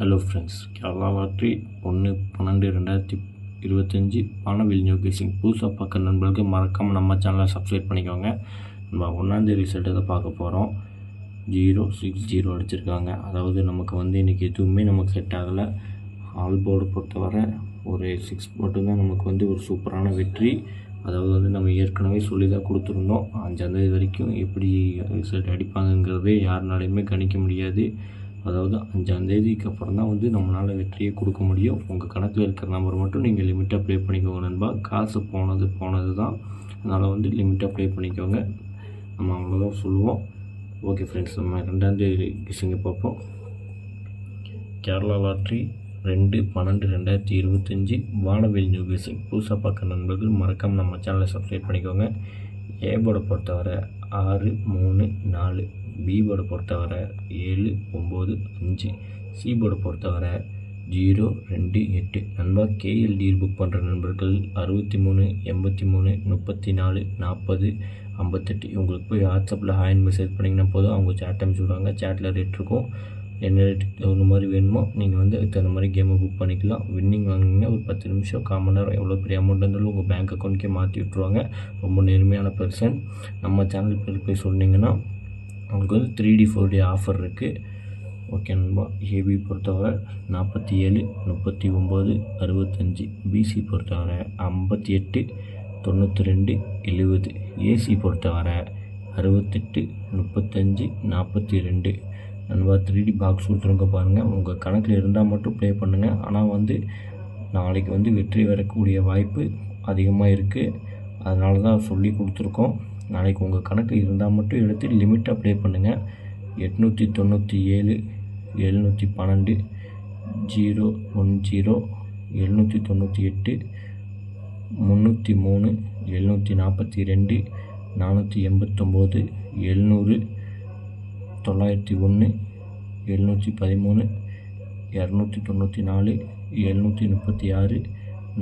Hello friends Kerala lottery ஒன்று பன்னெண்டு ரெண்டாயிரத்தி இருபத்தஞ்சி வானவில் நியூ கேசிங் புதுசாக பார்க்குற நண்பர்களுக்கு மறக்காமல் நம்ம சேனலை சப்ஸ்கிரைப் பண்ணிக்கோங்க. நம்ம ஒன்றாந்தேதி ரிசல்ட்டை தான் பார்க்க போகிறோம் ஜீரோ சிக்ஸ் ஜீரோ அடிச்சிருக்காங்க. அதாவது நமக்கு வந்து இன்றைக்கி எதுவுமே நமக்கு செட் ஆகலை. ஆல் போர்டு பொறுத்தவரை ஒரு சிக்ஸ் மட்டும்தான் நமக்கு வந்து ஒரு சூப்பரான வெற்றி. அதாவது வந்து நம்ம ஏற்கனவே சொல்லி தான் கொடுத்துருந்தோம் அஞ்சாந்தேதி வரைக்கும் எப்படி ரிசல்ட் அடிப்பாங்கங்கிறதே யாருனாலையுமே கணிக்க முடியாது. அதாவது அஞ்சாந்தேதிக்கு அப்புறம் தான் வந்து நம்மளால் வெற்றியை கொடுக்க முடியும். உங்கள் கணக்கில் இருக்கிற நம்பர் மட்டும் நீங்கள் லிமிட்டாக ப்ளே பண்ணிக்கோங்க நண்பா. காசு போனது போனது தான் அதனால் வந்து லிமிட்டாக ப்ளே பண்ணிக்கோங்க. நம்ம அவ்வளோதான் சொல்லுவோம். ஓகே ஃப்ரெண்ட்ஸ் நம்ம ரெண்டாந்தேதி கிசிங்க பார்ப்போம். கேரளா லாட்ரி ரெண்டு பன்னெண்டு ரெண்டாயிரத்தி இருபத்தஞ்சி வானவில் நியூ கேசிங் புதுசாக பார்க்குற நண்பர்கள் மறக்காமல் நம்ம சேனலை சப்ஸ்கிரைப் பண்ணிக்கோங்க. ஏபோட பொறுத்தவரை ஆறு மூணு நாலு. பி போர்டை பொறுத்தவரை ஏழு ஒம்பது அஞ்சு. சி போர்டை பொறுத்தவரை ஜீரோ ரெண்டு எட்டு. நண்பா கேஎல்டியில் புக் பண்ணுற நண்பர்கள் அறுபத்தி மூணு எண்பத்தி மூணு முப்பத்தி நாலு நாற்பது ஐம்பத்தெட்டு. இவங்களுக்கு போய் வாட்ஸ்அப்பில் ஹாயின் மெசேஜ் பண்ணிங்கன்னா போதும். அவங்க சேட் அனுப்பிச்சி விடுவாங்க. சேட்டில் ரேட் இருக்கும். என்ன ஒரு தகுந்த மாதிரி வேணுமோ நீங்கள் வந்து அதுக்கு தகுந்த மாதிரி கேமை புக் பண்ணிக்கலாம். வின்னிங் வாங்கினீங்கன்னா ஒரு பத்து நிமிஷம் காமன் நேரம் எவ்வளோ பெரிய அமௌண்ட் இருந்தாலும் உங்கள் பேங்க் அக்கௌண்ட்க்கே மாற்றி விட்ருவாங்க ரொம்ப நேர்மையான பர்சன் நம்ம சேனல் பேர் போய் சொன்னீங்கன்னா உங்களுக்கு வந்து three D four D offer இருக்குது ஓகே நண்பா ஏபி பொறுத்தவரை நாற்பத்தி ஏழு முப்பத்தி ஒம்பது அறுபத்தஞ்சி பிசி பொறுத்தவரை ஐம்பத்தி எட்டு தொண்ணூற்றி ரெண்டு எழுபது. ஏசி பொறுத்தவரை அறுபத்தெட்டு முப்பத்தஞ்சு நாற்பத்தி ரெண்டு. நண்பா த்ரீ டி பாக்ஸ் கொடுத்துருங்க பாருங்கள் உங்கள் கணக்கில் இருந்தால் மட்டும் ப்ளே பண்ணுங்கள் ஆனால் வந்து நாளைக்கு வந்து வெற்றி வரக்கூடிய வாய்ப்பு அதிகமாக இருக்குது அதனால தான் சொல்லி கொடுத்துருக்கோம். நாளைக்கு உங்கள் கணக்கு இருந்தால் மட்டும் எடுத்து லிமிட்டாக ப்ளே பண்ணுங்கள் எட்நூற்றி தொண்ணூற்றி ஏழு எழுநூற்றி பன்னெண்டு ஜீரோ ஒன் ஜீரோ எழுநூற்றி தொண்ணூற்றி எட்டு முந்நூற்றி மூணு எழுநூற்றி நாற்பத்தி ரெண்டு நானூற்றி எண்பத்தொம்போது எழுநூறு தொள்ளாயிரத்தி ஒன்று எழுநூற்றி பதிமூணு இரநூத்தி தொண்ணூற்றி நாலு எழுநூற்றி முப்பத்தி ஆறு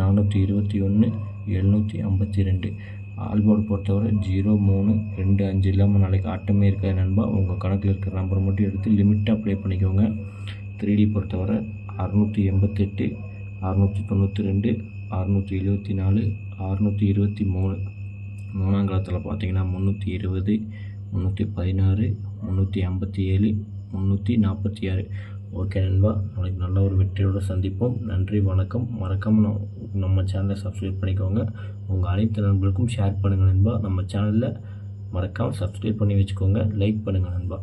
நானூற்றி இருபத்தி ஒன்று எழுநூற்றி ஐம்பத்தி ரெண்டு. ஆல்போர்டு பொறுத்தவரை ஜீரோ மூணு ரெண்டு அஞ்சு இல்லாமல் நாளைக்கு ஆட்டமே இருக்காது நண்பா. உங்கள் கணக்கில் இருக்கிற நம்பர் மட்டும் எடுத்து லிமிட்டாக ப்ளே பண்ணிக்கோங்க. த்ரீ டி பொறுத்தவரை அறநூற்றி எண்பத்தெட்டு அறநூற்றி தொண்ணூற்றி ரெண்டு அறநூற்றி எழுபத்தி நாலு அறநூற்றி இருபத்தி மூணு. மூணாம் காலத்தில் பார்த்தீங்கன்னா முந்நூற்றி இருபது முந்நூற்றி பதினாறு முந்நூற்றி ஐம்பத்தி ஏழு முந்நூற்றி நாற்பத்தி ஆறு. ஓகே நண்பா நாளைக்கு நல்ல ஒரு வெற்றியோடு சந்திப்போம். நன்றி வணக்கம். மறக்காமல் நம்ம சேனலை சப்ஸ்கிரைப் பண்ணிக்கோங்க. உங்கள் அனைத்து நண்பர்களுக்கும் ஷேர் பண்ணுங்கள் நண்பா. நம்ம சேனலில் மறக்காமல் சப்ஸ்கிரைப் பண்ணி வச்சுக்கோங்க. லைக் பண்ணுங்கள் நண்பா.